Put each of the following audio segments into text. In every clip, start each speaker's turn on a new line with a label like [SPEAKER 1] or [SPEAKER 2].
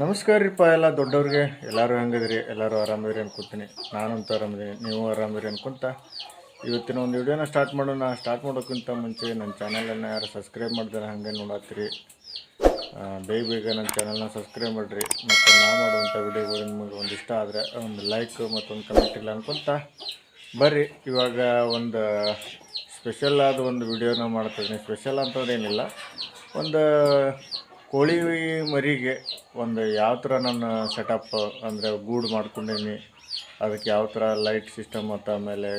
[SPEAKER 1] ನಮಸ್ಕಾರ ರೀಪ್ಪ ಎಲ್ಲ ದೊಡ್ಡವ್ರಿಗೆ. ಎಲ್ಲರೂ ಹಂಗಿದ್ರಿ? ಎಲ್ಲರೂ ಆರಾಮಿದ್ರಿ ಅನ್ಕೊತೀನಿ. ನಾನಂತೂ ಆರಾಮಿದ್ದೀನಿ. ನೀವು ಆರಾಮಿರಿ ಅನ್ಕೊಂತ? ಇವತ್ತಿನ ಒಂದು ವಿಡಿಯೋನ ಸ್ಟಾರ್ಟ್ ಮಾಡೋಣ. ಸ್ಟಾರ್ಟ್ ಮಾಡೋಕ್ಕಿಂತ ಮುಂಚೆ ನನ್ನ ಚಾನಲನ್ನು ಯಾರು ಸಬ್ಸ್ಕ್ರೈಬ್ ಮಾಡಿದ್ರೆ ಹಾಗೆ ನೋಡತ್ತೀರಿ ಬೇಗ ಬೇಗ ನನ್ನ ಚಾನಲ್ನ ಸಬ್ಸ್ಕ್ರೈಬ್ ಮಾಡಿರಿ. ಮತ್ತು ನಾನು ಮಾಡುವಂಥ ವಿಡಿಯೋಗಳು ನಿಮಗೆ ಒಂದು ಇಷ್ಟ ಆದರೆ ಒಂದು ಲೈಕ್ ಮತ್ತೊಂದು ಕಮೆಂಟ್ ಇಲ್ಲ ಅನ್ಕೊಂತ? ಬರ್ರಿ. ಇವಾಗ ಒಂದು ಸ್ಪೆಷಲ್ ಆದ ಒಂದು ವಿಡಿಯೋನ ಮಾಡ್ತಿದ್ದೀನಿ ಸ್ಪೆಷಲ್ ಅಂತಂದ್ರೆ ಏನಿಲ್ಲ ಒಂದು ಕೋಳಿ ಮರಿಗೆ ಒಂದು ಯಾವ ಥರ ನನ್ನ ಸೆಟಪ್ ಅಂದರೆ ಗೂಡು ಮಾಡ್ಕೊಂಡೀನಿ, ಅದಕ್ಕೆ ಯಾವ ಥರ ಲೈಟ್ ಸಿಸ್ಟಮ್ ಮತ್ತು ಆಮೇಲೆ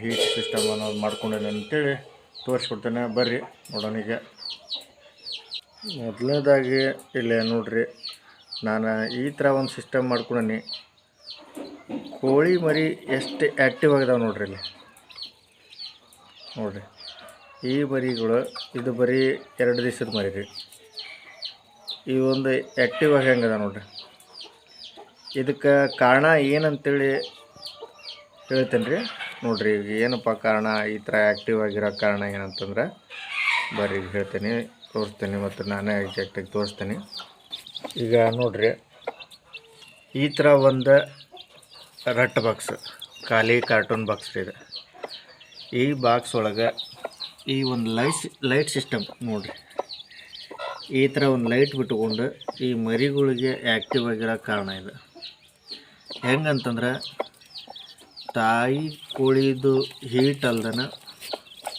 [SPEAKER 1] ಹೀಟ್ ಸಿಸ್ಟಮ್ ಅನ್ನೋದು ಮಾಡ್ಕೊಂಡೀನಿ ಅಂತೇಳಿ ತೋರಿಸ್ಕೊಡ್ತೇನೆ. ಬರ್ರಿ ನೋಡೋನಿಗೆ ಮೊದಲನೇದಾಗಿ ಇಲ್ಲೇ ನೋಡ್ರಿ, ನಾನು ಈ ಥರ ಒಂದು ಸಿಸ್ಟಮ್ ಮಾಡ್ಕೊಂಡೀನಿ. ಕೋಳಿ ಮರಿ ಎಷ್ಟು ಆ್ಯಕ್ಟಿವ್ ಆಗಿದಾವೆ ನೋಡ್ರಿ ಇಲ್ಲಿ. ನೋಡ್ರಿ, ಈ ಮರಿಗಳು ಇದು ಬರೀ ಎರಡು ದಿವಸದ ಮರಿ ರೀ. ಈ ಒಂದು ಆ್ಯಕ್ಟಿವ್ ಹೆಂಗದ ನೋಡ್ರಿ? ಇದಕ್ಕೆ ಕಾರಣ ಏನಂತೇಳಿ ಹೇಳ್ತೇನೆ ರೀ ನೋಡ್ರಿ, ಈಗ ಏನಪ್ಪ ಕಾರಣ? ಈ ಥರ ಆ್ಯಕ್ಟಿವ್ ಆಗಿರೋ ಕಾರಣ ಏನಂತಂದ್ರೆ, ಬರ್ರಿ, ಈಗ ಹೇಳ್ತೀನಿ, ತೋರಿಸ್ತೀನಿ ಮತ್ತು ನಾನೇ ಎಕ್ಸಾಕ್ಟಾಗಿ ತೋರಿಸ್ತೀನಿ. ಈಗ ನೋಡ್ರಿ, ಈ ಥರ ಒಂದು ರಟ್ ಬಾಕ್ಸ್ ಖಾಲಿ ಕಾರ್ಟೂನ್ ಬಾಕ್ಸ್ ರೀ ಇದು. ಈ ಬಾಕ್ಸ್ ಒಳಗೆ ಈ ಒಂದು ಲೈಟ್ ಲೈಟ್ ಸಿಸ್ಟಮ್ ನೋಡ್ರಿ. ಈ ಥರ ಒಂದು ಲೈಟ್ ಬಿಟ್ಕೊಂಡು ಈ ಮರಿಗಳಿಗೆ ಆ್ಯಕ್ಟಿವ್ ಆಗಿರೋ ಕಾರಣ ಇದು. ಹೆಂಗಂತಂದ್ರೆ, ತಾಯಿ ಕೋಳಿದು ಹೀಟ್ ಅಲ್ದನ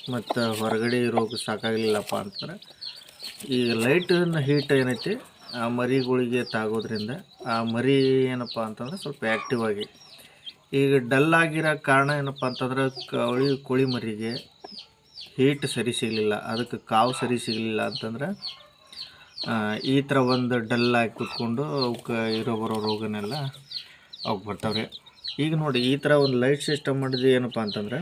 [SPEAKER 1] ಮತ್ತು ಹೊರಗಡೆ ಇರೋಕ್ಕೆ ಸಾಕಾಗಲಿಲ್ಲಪ್ಪ ಅಂತಂದ್ರೆ, ಈ ಲೈಟನ್ನು ಹೀಟ್ ಏನೈತಿ, ಆ ಮರಿಗಳಿಗೆ ತಾಗೋದ್ರಿಂದ ಆ ಮರಿ ಏನಪ್ಪ ಅಂತಂದ್ರೆ ಸ್ವಲ್ಪ ಆ್ಯಕ್ಟಿವ್ ಆಗಿ. ಈಗ ಡಲ್ ಆಗಿರೋ ಕಾರಣ ಏನಪ್ಪ ಅಂತಂದ್ರೆ, ಕೋಳಿ ಕೋಳಿ ಮರಿಗೆ ಹೀಟ್ ಸರಿ ಸಿಗಲಿಲ್ಲ, ಅದಕ್ಕೆ ಕಾವು ಸರಿ ಸಿಗಲಿಲ್ಲ ಅಂತಂದ್ರೆ ಈ ಥರ ಒಂದು ಡಲ್ಲಾಗಿ ಕೂತ್ಕೊಂಡು ಅವಕ್ಕೆ ಇರೋ ಬರೋ ರೋಗನೆಲ್ಲ ಅವಕ್ಕೆ ಬರ್ತಾವ್ರಿ. ಈಗ ನೋಡಿ, ಈ ಥರ ಒಂದು ಲೈಟ್ ಸಿಸ್ಟಮ್ ಮಾಡಿದ್ದು ಏನಪ್ಪ ಅಂತಂದ್ರೆ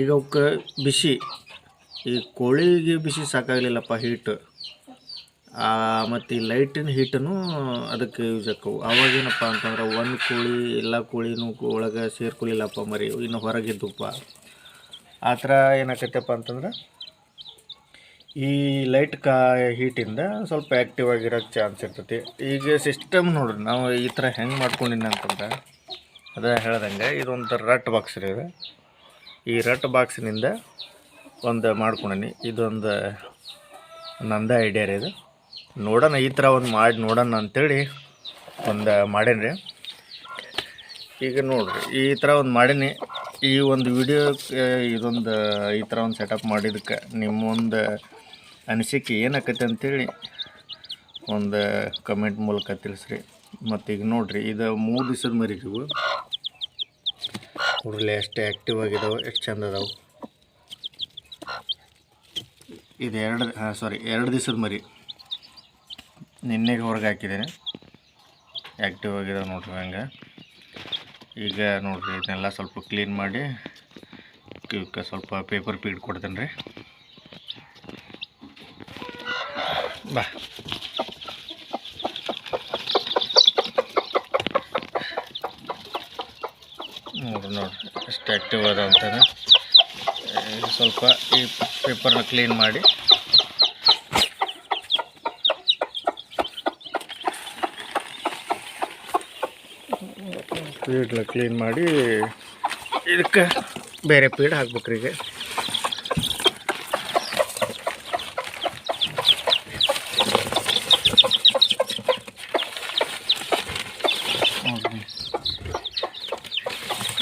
[SPEAKER 1] ಈಗ ಅವಕ್ಕೆ ಬಿಸಿ, ಈ ಕೋಳಿಗೆ ಬಿಸಿ ಸಾಕಾಗಲಿಲ್ಲಪ್ಪ ಹೀಟ್ ಮತ್ತು ಈ ಲೈಟಿನ ಹೀಟನ್ನು ಅದಕ್ಕೆ ಯೂಸ್ ಆಕ್ಕವು ಅವಾಗೇನಪ್ಪ ಅಂತಂದ್ರೆ ಒಂದು ಕೋಳಿ, ಎಲ್ಲ ಕೋಳಿನೂ ಒಳಗೆ ಸೇರ್ಕೊಳ್ಳಿಲ್ಲಪ್ಪ ಮರಿ, ಇನ್ನು ಹೊರಗಿದ್ದಪ್ಪ ಆ ಥರ ಏನಾಗತ್ತಪ್ಪ ಅಂತಂದ್ರೆ ಈ ಲೈಟ್ ಕಾ ಹೀಟಿಂದ ಸ್ವಲ್ಪ ಆ್ಯಕ್ಟಿವ್ ಆಗಿರೋಕ್ಕೆ ಚಾನ್ಸ್ ಇರ್ತೈತಿ. ಈಗ ಸಿಸ್ಟಮ್ ನೋಡ್ರಿ, ನಾವು ಈ ಥರ ಹೆಂಗೆ ಮಾಡ್ಕೊಂಡಿನ ಅಂತಂದ್ರೆ, ಅದೇ ಹೇಳ್ದಂಗೆ ಇದೊಂದು ರಟ್ ಬಾಕ್ಸ್ ರೀ ಇದು. ಈ ರಟ್ ಬಾಕ್ಸಿನಿಂದ ಒಂದು ಮಾಡ್ಕೊಂಡೀನಿ. ಇದೊಂದು ನಂದ ಐಡಿಯಾ ರೀ ಇದು. ನೋಡೋಣ, ಈ ಥರ ಒಂದು ಮಾಡಿ ನೋಡೋಣ ಅಂತೇಳಿ ಒಂದು ಮಾಡೇನಿ ಈಗ ನೋಡ್ರಿ, ಈ ಥರ ಒಂದು ಮಾಡೀನಿ. ಈ ಒಂದು ವಿಡಿಯೋ ಇದೊಂದು, ಈ ಥರ ಒಂದು ಸೆಟಪ್ ಮಾಡಿದ್ದಕ್ಕೆ ನಿಮ್ಮ ಒಂದು ಅನಿಸಿಕೆ ಏನಾಕೈತೆ ಅಂಥೇಳಿ ಒಂದು ಕಮೆಂಟ್ ಮೂಲಕ ತಿಳಿಸ್ರಿ. ಮತ್ತು ಈಗ ನೋಡಿರಿ, ಇದು ಮೂರು ದಿವಸದ ಮರಿಗಳು ನೋಡ್ರಿ ಎಷ್ಟು ಆ್ಯಕ್ಟಿವ್ ಆಗಿದಾವೆ, ಎಷ್ಟು ಚಂದ ಅದಾವೆ. ಇದು ಎರಡು ಸಾರಿ ಎರಡು ದಿವಸದ ಮರಿ. ನಿನ್ನೆಗೆ ಹೊರಗೆ ಹಾಕಿದ್ದೇನೆ ಆ್ಯಕ್ಟಿವ್ ಆಗಿದಾವೆ ನೋಡ್ರಿ ಹಂಗೆ. ಈಗ ನೋಡಿರಿ, ಇದನ್ನೆಲ್ಲ ಸ್ವಲ್ಪ ಕ್ಲೀನ್ ಮಾಡಿ ಇವಕ್ಕೆ ಸ್ವಲ್ಪ ಪೇಪರ್ ಪೀಡ್ ಕೊಡ್ತೇನೆ ರೀ ಬಾ. ನೋಡ್ರಿ ನೋಡ್ರಿ ಎಷ್ಟು ಆ್ಯಕ್ಟಿವ್ ಅದ ಅಂತಾನೆ. ಸ್ವಲ್ಪ ಈ ಪೇಪರ್ನ ಕ್ಲೀನ್ ಮಾಡಿ. ಪೀಡ್ನ ಕ್ಲೀನ್ ಮಾಡಿ, ಇದಕ್ಕೆ ಬೇರೆ ಪೀಡ್ ಹಾಕ್ಬೇಕ್ರಿ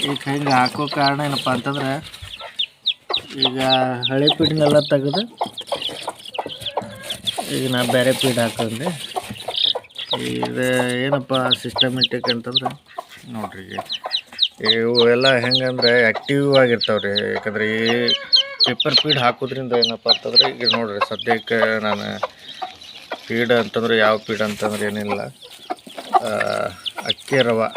[SPEAKER 1] ಈಗ ಹೆಂಗೆ ಹಾಕೋ ಕಾರಣ ಏನಪ್ಪ ಅಂತಂದ್ರೆ, ಈಗ ಹಳೆ ಪೀಡ್ನೆಲ್ಲ ತೆಗೆದು ಈಗ ನಾ ಬೇರೆ ಪೀಡ್ ಹಾಕೊಂಡೆ. ಇದು ಏನಪ್ಪ ಸಿಸ್ಟಮೆಟಿಕ್ ಅಂತಂದ್ರೆ, ನೋಡ್ರಿ ಇವು ಎಲ್ಲ ಹೆಂಗಂದ್ರೆ ಆ್ಯಕ್ಟಿವ್ ಆಗಿರ್ತಾವೆ ರೀ ಯಾಕಂದ್ರೆ ಈ ಪೇಪರ್ ಫೀಡ್ ಹಾಕೋದ್ರಿಂದ ಏನಪ್ಪ ಅಂತಂದ್ರೆ, ಈಗ ನೋಡ್ರಿ ಸದ್ಯಕ್ಕೆ ನಾನು ಫೀಡ್ ಅಂತಂದ್ರೆ ಯಾವ ಫೀಡ್ ಅಂತಂದ್ರೆ ಏನಿಲ್ಲ. ಅಕ್ಕಿ ರವೆ.